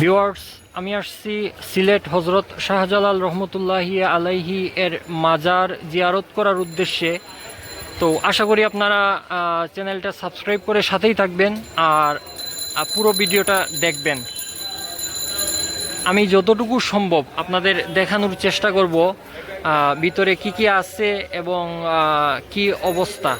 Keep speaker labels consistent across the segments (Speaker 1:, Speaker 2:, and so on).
Speaker 1: Viewers আমি আসছি সিলেট হজরত শাহজালাল রহমতুল্লাহি আলাইহি এর মাজার জিয়ারত করার উদ্দেশ্যে। তো আশা করি আপনারা চ্যানেলটা সাবস্ক্রাইব করে সাথেই থাকবেন আর পুরো ভিডিওটা দেখবেন। আমি যতটুকু সম্ভব আপনাদের দেখানোর চেষ্টা করব ভিতরে কি কি আছে এবং কি অবস্থা।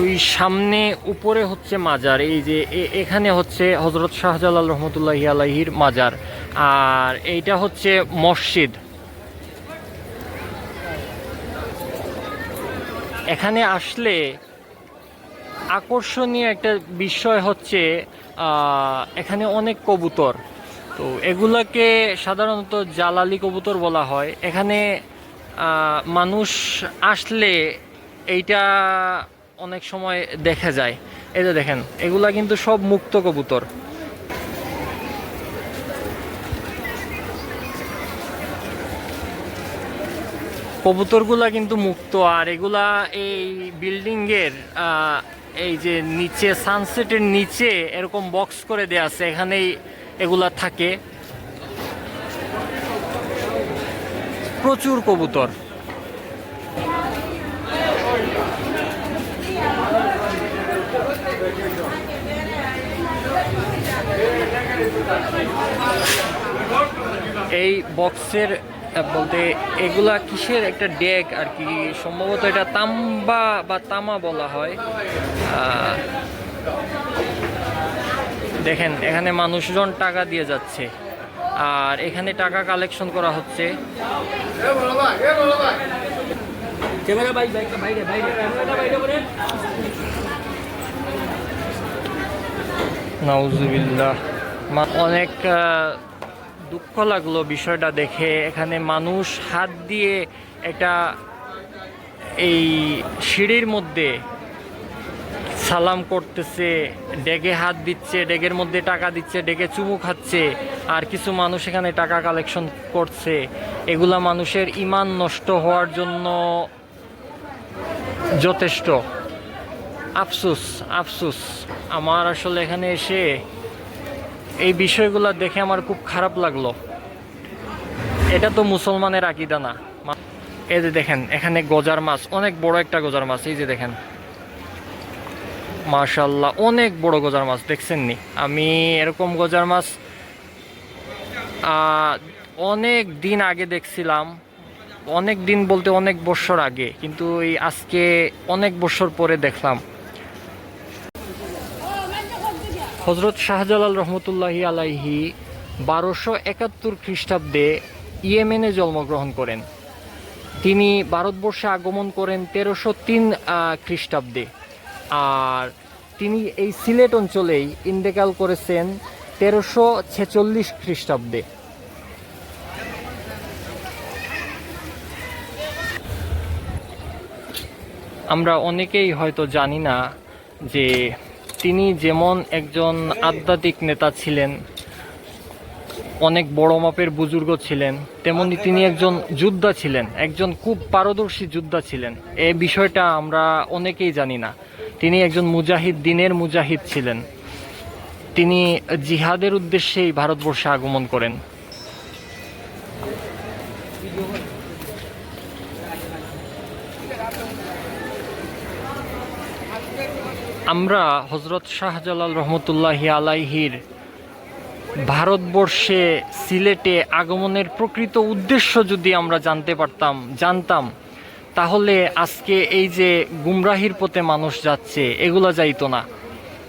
Speaker 1: ওই সামনে উপরে হচ্ছে মাজার, এই যে এখানে হচ্ছে হজরত শাহজালাল রহমতুল্লাহ আলাহির মাজার, আর এইটা হচ্ছে মসজিদ। এখানে আসলে আকর্ষণীয় একটা বিষয় হচ্ছে এখানে অনেক কবুতর। তো এগুলাকে সাধারণত জালালি কবুতর বলা হয়। এখানে মানুষ আসলে এইটা অনেক সময় দেখা যায়। এই যে দেখেন, এগুলা কিন্তু সব মুক্ত কবুতর। কবুতরগুলা কিন্তু মুক্ত, আর এগুলা এই বিল্ডিংয়ের এই যে নিচে সানসেটের নিচে এরকম বক্স করে দেয়া আছে, এখানেই এগুলা থাকে। প্রচুর কবুতর। এই বক্সের বলতে এগুলা কিসের একটা ডেক আর কি? সম্ভবত এটা তাম্বা বা তামা বলা হয়। দেখেন এখানে মানুষজন টাকা দিয়ে যাচ্ছে। আর এখানে টাকা কালেকশন করা হচ্ছে। নাউজুবিল্লাহ। অনেক দুঃখ লাগল বিষয়টা দেখে। এখানে মানুষ হাত দিয়ে একটা এই সিঁড়ির মধ্যে সালাম করতেছে ডেগে হাত দিচ্ছে ডেগের মধ্যে টাকা দিচ্ছে ডেগে চুমু খাচ্ছে, আর কিছু মানুষ এখানে টাকা কালেকশন করছে। এগুলা মানুষের ইমান নষ্ট হওয়ার জন্য যথেষ্ট। আফসুস আফসুস। আমার আসলে এখানে এসে এই বিষয়গুলো দেখে আমার খুব খারাপ লাগল। এটা তো মুসলমানের আকিদা না। এই যে দেখেন, এখানে গজার মাছ, অনেক বড় একটা গজার মাছ, এই যে দেখেন। মাশাল্লাহ অনেক বড় গজার মাছ দেখছেন নি আমি এরকম গজার মাছ অনেক দিন আগে দেখছিলাম, অনেক দিন বলতে অনেক বছর আগে, কিন্তু এই আজকে অনেক বছর পরে দেখলাম। হজরত শাহজালাল রহমতুল্লাহি আলাইহি বারোশো একাত্তর খ্রিস্টাব্দে ইয়েমেনে জন্মগ্রহণ করেন। তিনি ভারতবর্ষে আগমন করেন তেরোশো তিন খ্রিস্টাব্দে। আর তিনি এই সিলেট অঞ্চলেই ইন্তেকাল করেছেন তেরোশো ছেচল্লিশ খ্রিস্টাব্দে। আমরা অনেকেই হয়তো জানি না যে তিনি যেমন একজন আধ্যাত্মিক নেতা ছিলেন, অনেক বড় মাপের বুজুর্গ ছিলেন, তেমনি তিনি একজন যোদ্ধা ছিলেন, একজন খুব পারদর্শী যোদ্ধা ছিলেন। এ বিষয়টা আমরা অনেকেই জানি না। তিনি একজন মুজাহিদ, দিনের মুজাহিদ ছিলেন। তিনি জিহাদের উদ্দেশ্যেই ভারতবর্ষে আগমন করেন। আমরা হজরত শাহজালাল রহমতুল্লাহি আলাইহির ভারতবর্ষে সিলেটে আগমনের প্রকৃত উদ্দেশ্য যদি আমরা জানতে পারতাম, জানতাম, তাহলে আজকে এই যে গুমরাহির পথে মানুষ যাচ্ছে, এগুলো যাইতো না।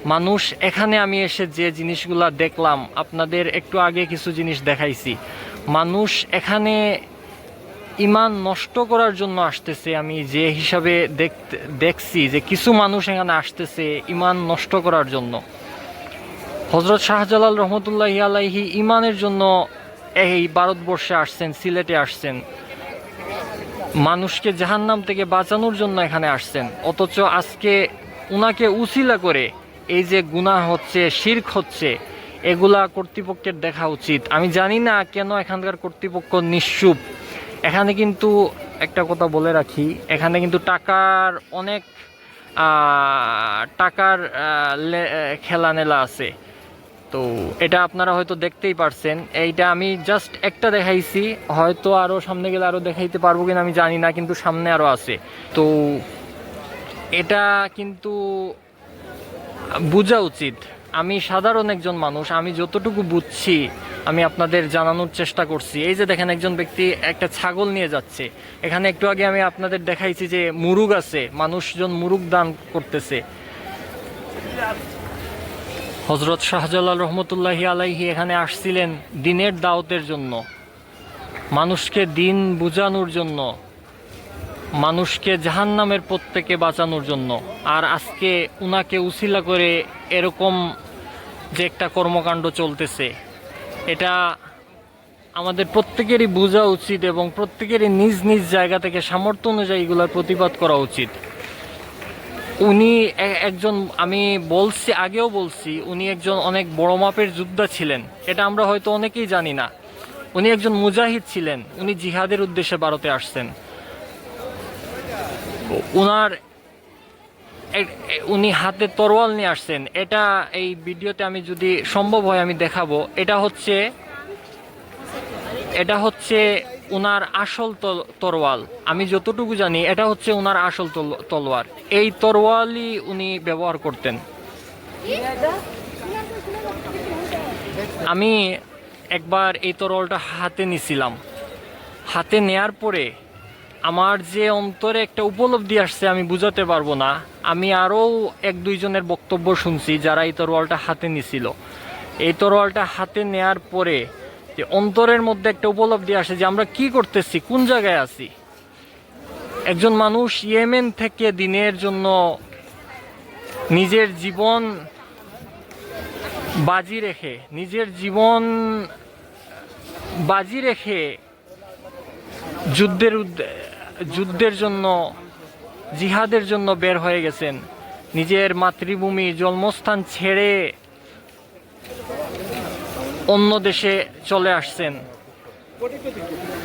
Speaker 1: মানুষ, এখানে আমি এসে যে জিনিসগুলা দেখলাম, আপনাদের একটু আগে কিছু জিনিস দেখাইছি। মানুষ এখানে ইমান নষ্ট করার জন্য আসতেছে, আমি যে হিসাবে দেখতে, দেখছি যে কিছু মানুষ এখানে আসতেছে ইমান নষ্ট করার জন্য। হজরত শাহজালাল রহমতুল্লাহি আলাইহি ইমানের জন্য এই ভারতবর্ষে আসছেন, সিলেটে আসছেন। মানুষকে জাহান্নাম থেকে বাঁচানোর জন্য এখানে আসছেন। অথচ আজকে উনাকে উসিলা করে এই যে গুনাহ হচ্ছে, শির্ক হচ্ছে, এগুলা কর্তৃপক্ষের দেখা উচিত। আমি জানি না কেন এখানকার কর্তৃপক্ষ নিশ্চুপ। এখানে কিন্তু একটা কথা বলে রাখি, এখানে কিন্তু টাকার অনেক টাকার খেলানেলা আছে। তো এটা আপনারা হয়তো দেখতেই পারছেন, এইটা আমি জাস্ট একটা দেখাইছি, হয়তো আরও সামনে গেলে আরও দেখাইতে পারব কিনা আমি জানি না, কিন্তু সামনে আরও আছে। তো এটা কিন্তু বোঝা উচিত। আমি সাধারণ একজন মানুষ, আমি যতটুকু বুঝছি, আমি আপনাদের জানানোর চেষ্টা করছি। এই যে দেখেন একজন ব্যক্তি একটা ছাগল নিয়ে যাচ্ছে। এখানে একটু আগে আমি আপনাদের দেখাইছি যে মুরুগ আছে, মানুষজন মুরুগ দান করতেছে। হজরত শাহজালাল রহমতুল্লাহি আলাইহি এখানে আসছিলেন দিনের দাওতের জন্য। মানুষকে দিন বুঝানোর জন্য। মানুষকে জাহান্নামের পথ থেকে বাঁচানোর জন্য। আর আজকে উনাকে উসিলা করে এরকম যে একটা কর্মকাণ্ড চলতেছে, এটা আমাদের প্রত্যেকেরই বোঝা উচিত এবং প্রত্যেকেরই নিজ নিজ জায়গা থেকে সামর্থ্য অনুযায়ী এগুলোর প্রতিবাদ করা উচিত। উনি একজন, আমি বলছি, আগেও বলছি, উনি একজন অনেক বড় মাপের যোদ্ধা ছিলেন। এটা আমরা হয়তো অনেকেই জানি না। উনি একজন মুজাহিদ ছিলেন, উনি জিহাদের উদ্দেশ্যে ভারতে আসছেন। এ- উনি হাতে তরোয়াল নিয়ে আসছেন। এটা এই ভিডিওতে আমি যদি সম্ভব হয় আমি দেখাবো। এটা হচ্ছে এটা হচ্ছে ওনার আসল তরোয়াল। আমি যতটুকু জানি, এটা হচ্ছে ওনার আসল তল- তলোয়ার। এই তরোয়ালই উনি ব্যবহার করতেন। আমি একবার এই তরোয়ালটা হাতে নিছিলাম। হাতে নেয়ার পরে আমার যে অন্তরে একটা উপলব্ধি আসছে, আমি বুঝাতে পারব না। আমি আরও এক দুইজনের বক্তব্য শুনছি যারা এই তরোয়ালটা হাতে নিছিল। এই তরোয়ালটা হাতে নেয়ার পরে যে অন্তরের মধ্যে একটা উপলব্ধি আসে যে আমরা কি করতেছি, কোন জায়গায় আছি? একজন মানুষ ইয়েমেন থেকে দিনের জন্য নিজের জীবন বাজি রেখে, নিজের জীবন বাজি রেখে যুদ্ধের উদ্দে- যুদ্ধের জন্য, জিহাদের জন্য বের হয়ে গেছেন। নিজের মাতৃভূমি, জন্মস্থান ছেড়ে অন্য দেশে চলে আসছেন।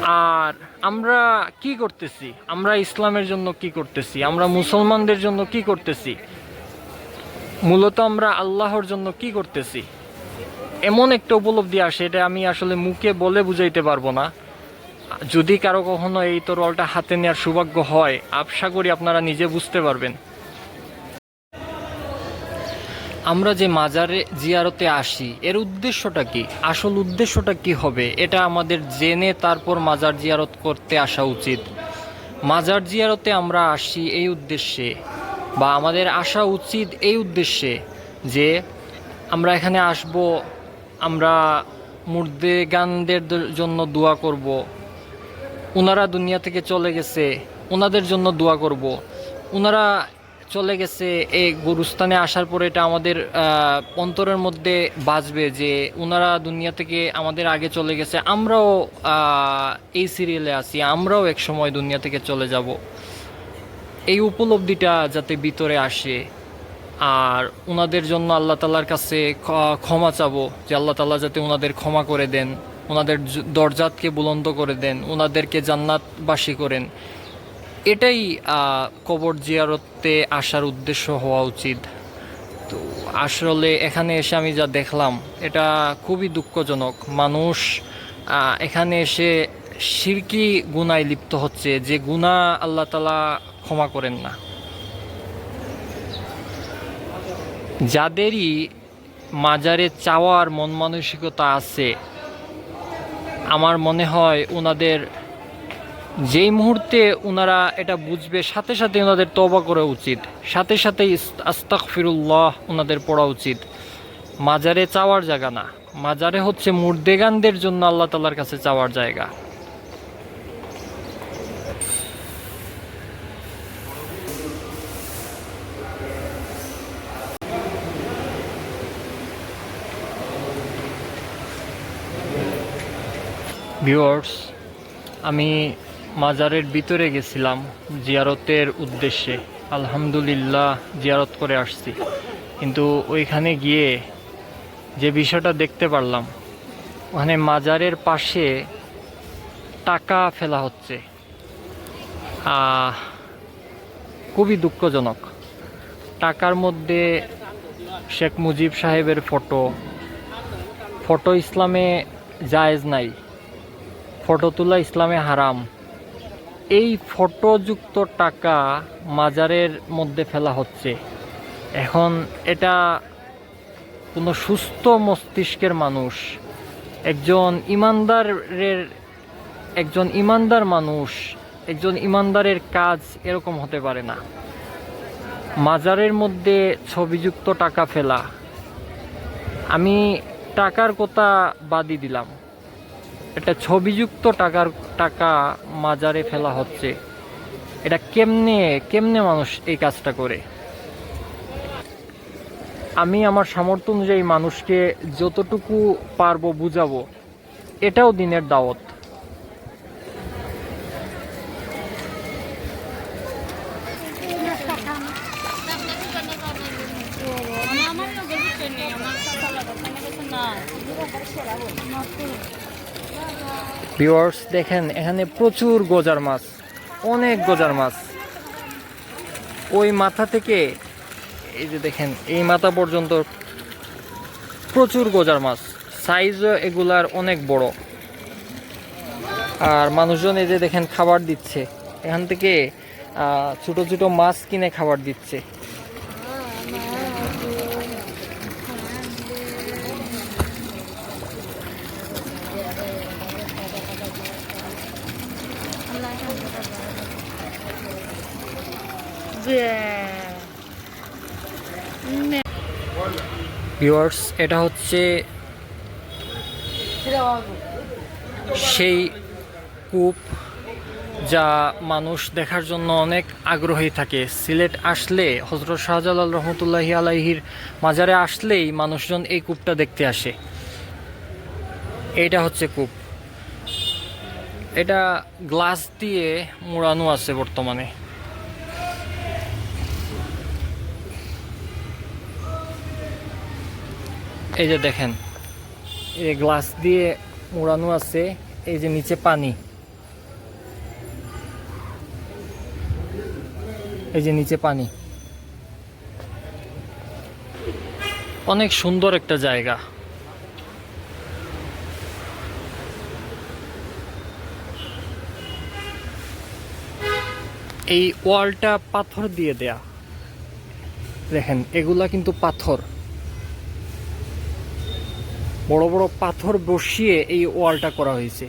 Speaker 1: আর আমরা কি করতেছি? আমরা ইসলামের জন্য কি করতেছি? আমরা মুসলমানদের জন্য কি করতেছি? মূলত আমরা আল্লাহর জন্য কি করতেছি? এমন একটা উপলব্ধি আসে, এটা আমি আসলে মুখে বলে বুঝাইতে পারব না। যদি কারও কখনো এই তরলটা হাতে নেওয়ার সৌভাগ্য হয় আশা করি আপনারা নিজে বুঝতে পারবেন। আমরা যে মাজারে জিয়ারতে আসি, এর উদ্দেশ্যটা কি? আসল উদ্দেশ্যটা কি হবে? এটা আমাদের জেনে তারপর মাজার জিয়ারত করতে আসা উচিত। মাজার জিয়ারতে আমরা আসি এই উদ্দেশ্যে, বা আমাদের আসা উচিত এই উদ্দেশ্যে যে আমরা এখানে আসব, আমরা মুর্দে গানদের জন্য দোয়া করব ওনারা দুনিয়া থেকে চলে গেছে ওনাদের জন্য দোয়া করব। ওনারা চলে গেছে এই গুরুস্থানে আসার পরে এটা আমাদের অন্তরের মধ্যে বাজবে যে ওনারা দুনিয়া থেকে আমাদের আগে চলে গেছে। আমরাও এই সিরিয়ালে আছি, আমরাও এক সময় দুনিয়া থেকে চলে যাব। এই উপলব্ধিটা যাতে ভিতরে আসে, আর ওনাদের জন্য আল্লাহ তালার কাছে ক্ষমা চাবো যে আল্লাহ তালা যাতে ওনাদের ক্ষমা করে দেন। ওনাদের দরজাতকে বুলন্দ করে দেন, ওনাদেরকে জান্নাতবাসী করেন। এটাই কবর জিয়ারতে আসার উদ্দেশ্য হওয়া উচিত। তো আসলে এখানে এসে আমি যা দেখলাম, এটা খুবই দুঃখজনক। মানুষ এখানে এসে শিরকি গুনায় লিপ্ত হচ্ছে, যে গুণা আল্লাহ তালা ক্ষমা করেন না। যাদেরই মাজারে চাওয়ার মন মানসিকতা আছে আমার মনে হয় ওনাদের যেই মুহূর্তে ওনারা এটা বুঝবে, সাথে সাথে ওনাদের তবা করা উচিত। সাথে সাথে আস্তাক ফিরুল্লাহ ওনাদের পড়া উচিত। মাজারে চাওয়ার জায়গা না। মাজারে হচ্ছে মুর্দেগানদের জন্য আল্লাহ তালার কাছে চাওয়ার জায়গা। ভিউয়ার্স আমি মাজারের ভিতরে গেছিলাম জিয়ারতের উদ্দেশ্যে। আলহামদুলিল্লাহ, জিয়ারত করে আসছি। কিন্তু ওইখানে গিয়ে যে বিষয়টা দেখতে পারলাম, ওখানে মাজারের পাশে টাকা ফেলা হচ্ছে। খুবই দুঃখজনক। টাকার মধ্যে শেখ মুজিব সাহেবের ফটো। ফটো ইসলামে জায়েজ নাই। ফটো তোলা ইসলামে হারাম। এই ফটোযুক্ত টাকা মাজারের মধ্যে ফেলা হচ্ছে। এখন এটা কোনো সুস্থ মস্তিষ্কের মানুষ, একজন ইমানদারের, একজন ইমানদার মানুষ, একজন ইমানদারের কাজ এরকম হতে পারে না। মাজারের মধ্যে ছবিযুক্ত টাকা ফেলা। আমি টাকার কথা বাদই দিলাম। এটা ছবিযুক্ত টাকার, টাকা মাজারে ফেলা হচ্ছে। এটা কেমনে কেমনে মানুষ এই কাজটা করে? আমি আমার সামর্থ্য অনুযায়ী মানুষকে যতটুকু পারব বুঝাবো, এটাও দিনের দাওয়াত।
Speaker 2: আমার
Speaker 1: ভিউয়ার্স দেখেন, এখানে প্রচুর গজার মাছ, অনেক গজার মাছ। ওই মাথা থেকে, এই যে দেখেন, এই মাথা পর্যন্ত প্রচুর গজার মাছ। সাইজও এগুলার অনেক বড়। আর মানুষজন এই যে দেখেন, খাবার দিচ্ছে। এখান থেকে ছোট ছোট মাছ কিনে খাবার দিচ্ছে। ভিউয়ার্স এটা হচ্ছে সেই কূপ যা মানুষ দেখার জন্য অনেক আগ্রহী থাকে। সিলেট আসলে হজরত শাহজালাল রহমতুল্লাহি আলাইহির মাজারে আসলেই মানুষজন এই কূপটা দেখতে আসে। এটা হচ্ছে কূপ। এটা গ্লাস দিয়ে মোড়ানো আছে বর্তমানে। এই যে দেখেন, এই গ্লাস দিয়ে মোড়ানো আছে, এই যে নিচে পানি। এই যে নিচে পানি। অনেক সুন্দর একটা জায়গা। এই ওয়ালটা পাথর দিয়ে দেয়া। দেখেন, এগুলা কিন্তু পাথর। বড় বড় পাথর বসিয়ে এই ওয়ালটা করা হয়েছে।